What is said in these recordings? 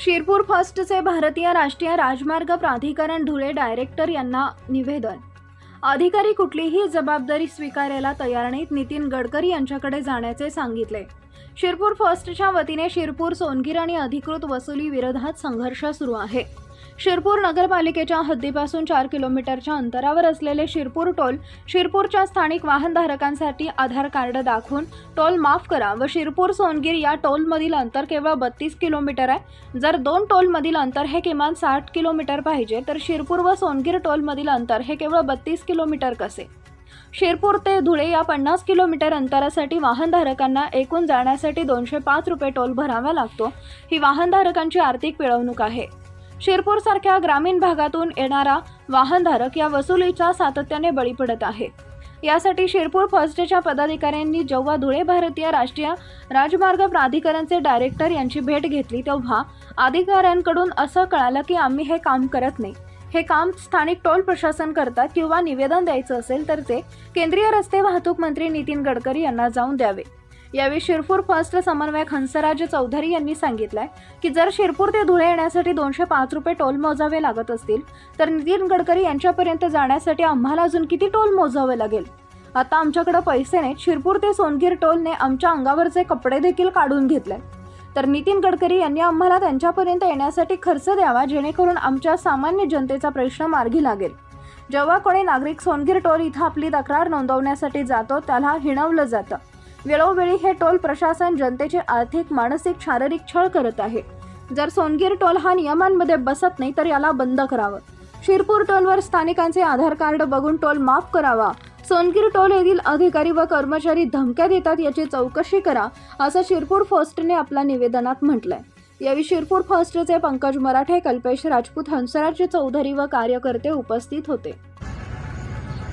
शिरपूर फर्स्टचे भारतीय राष्ट्रीय राजमार्ग प्राधिकरण धुळे डायरेक्टर यांना निवेदन. अधिकारी कुठलीही जबाबदारी स्वीकारायला तयार नाहीत नितीन गडकरी यांच्याकडे जाण्याचे सांगितले. शिरपूर फर्स्टच्या वतीने शिरपूर सोनगीर आणि अधिकृत वसुली विरोधात संघर्ष सुरू आहे. शिरपूर नगरपालिकेच्या हद्दीपासून चार किलोमीटरच्या अंतरावर असलेले शिरपूर टोल शिरपूरच्या स्थानिक वाहनधारकांसाठी आधार कार्ड दाखवून टोल माफ करा व शिरपूर सोनगीर या टोलमधील अंतर केवळ बत्तीस किलोमीटर आहे. जर दोन टोलमधील अंतर हे किमान साठ किलोमीटर पाहिजे तर शिरपूर व सोनगीर टोलमधील अंतर हे केवळ बत्तीस किलोमीटर कसे? शिरपूर ते धुळे या पन्नास किलोमीटर अंतरासाठी वाहनधारकांना एकूण जाण्यासाठी दोनशे पाच रुपये टोल भरावा लागतो. ही वाहनधारकांची आर्थिक पिळवणूक आहे. शिरपूर सारख्या ग्रामीण भागातून येणारा वाहनधारक या वसुलीचा सातत्याने बळी पडत आहे. यासाठी शिरपूर फर्स्टच्या पदाधिकाऱ्यांनी जेव्हा धुळे भारतीय राष्ट्रीय राजमार्ग प्राधिकरणचे डायरेक्टर यांची भेट घेतली तेव्हा अधिकाऱ्यांकडून असं कळालं की आम्ही हे काम करत नाही. हे काम स्थानिक टोल प्रशासन करतात किंवा निवेदन द्यायचं असेल तर ते केंद्रीय रस्ते वाहतूक मंत्री नितीन गडकरी यांना जाऊन द्यावे. यावेळी शिरपूर फर्स्ट समन्वयक हंसराज चौधरी यांनी सांगितलंय की जर शिरपूर ते धुळे येण्यासाठी दोनशे पाच रुपये टोल मोजावे लागत असतील तर नितीन गडकरी यांच्यापर्यंत जाण्यासाठी आम्हाला अजून किती टोल मोजावे लागेल? आता आमच्याकडे पैसे नाहीत. शिरपूर ते सोनगीर टोलने आमच्या अंगावरचे कपडे देखील काढून घेतले तर नितीन गडकरी यांनी आम्हाला त्यांच्यापर्यंत येण्यासाठी खर्च द्यावा जेणेकरून आमच्या सामान्य जनतेचा प्रश्न मार्गी लागेल. जेव्हा कोणी नागरिक सोनगीर टोल इथं आपली तक्रार नोंदवण्यासाठी जातो त्याला हिणवलं जातं. वेळोवेळी हे टोल प्रशासन जनतेचे आर्थिक मानसिक शारीरिक छळ करत आहे. जर सोनगीर टोल हा नियमांमध्ये बसत नाही तर याला बंद करावं. शिरपूर टोलवर स्थानिकांचे आधार कार्ड बघून टोल माफ करावा. सोनगीर टोल येथील अधिकारी व कर्मचारी धमक्या देतात याची चौकशी करा असं शिरपूर फर्स्टने आपल्या निवेदनात म्हटलंय. यावेळी शिरपूर फर्स्टचे पंकज मराठे कल्पेश राजपूत हंसराज चौधरी व कार्यकर्ते उपस्थित होते.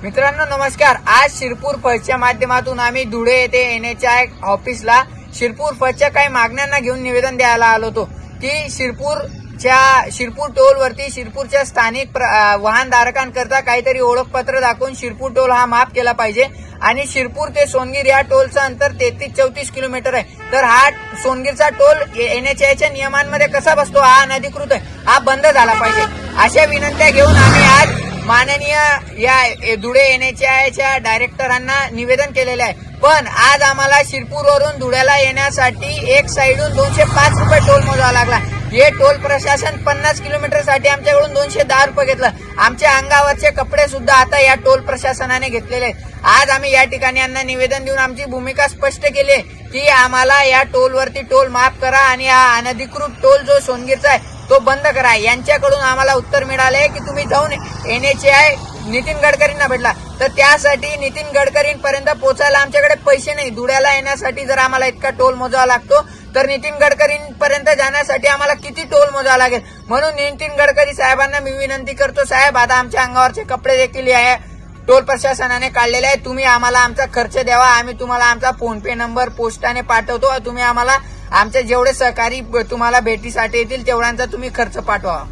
मित्रांनो नमस्कार. आज शिरपूर फसच्या माध्यमातून आम्ही धुळे येथे आय ऑफिसला शिरपूर फसच्या काही मागण्यांना घेऊन निवेदन द्यायला आलो होतो की शिरपूरच्या शिरपूर टोलवरती शिरपूरच्या स्थानिक प्र- वाहनधारकांकरता काहीतरी ओळखपत्र दाखवून शिरपूर टोल हा माफ केला पाहिजे. आणि शिरपूर ते सोनगीर या टोलचं अंतर तेहतीस चौतीस किलोमीटर आहे. तर हा सोनगीरचा टोल एनएचआयच्या नियमांमध्ये कसा बसतो हा अनधिकृत आहे. हा बंद झाला पाहिजे. अशा विनंत्या घेऊन आम्ही आज माननीय या धुळे एनएचआयच्या डायरेक्टरांना निवेदन केलेलं आहे. पण आज आम्हाला शिरपूरवरून धुळ्याला येण्यासाठी एक साईडून दोनशे पाच रुपये टोल मोजावा लागला. हे टोल प्रशासन पन्नास किलोमीटरसाठी आमच्याकडून दोनशे दहा रुपये घेतलं. आमच्या अंगावरचे कपडे सुद्धा आता या टोल प्रशासनाने घेतलेले आज आम्ही या ठिकाणी यांना निवेदन देऊन आमची भूमिका स्पष्ट केली की आम्हाला या टोलवरती टोल माफ करा आणि हा अनधिकृत टोल जो सोनगीरचा आहे तो बंद करा. यांच्याकडून आम्हाला उत्तर मिळाले की तुम्ही जाऊन एनएचआय नितीन गडकरींना भेटला. तर त्यासाठी नितीन गडकरींपर्यंत पोहोचायला आमच्याकडे पैसे नाही. धुळ्याला येण्यासाठी जर आम्हाला इतका टोल मोजावा लागतो तर नितीन गडकरींपर्यंत जाण्यासाठी आम्हाला किती टोल मोजावा लागेल? म्हणून नितीन गडकरी साहेबांना मी विनंती करतो साहेब आता आमच्या अंगावरचे कपडे देखील आहे टोल प्रशासनाने काढलेले आहे तुम्ही आम्हाला आमचा खर्च द्यावा. आम्ही तुम्हाला आमचा फोन पे नंबर पोस्टाने पाठवतो. तुम्ही आम्हाला आमचे जेवढे सहकारी तुम्हाला भेटीसाठी येतील तेवढ्यांचा तुम्ही खर्च पाठवा.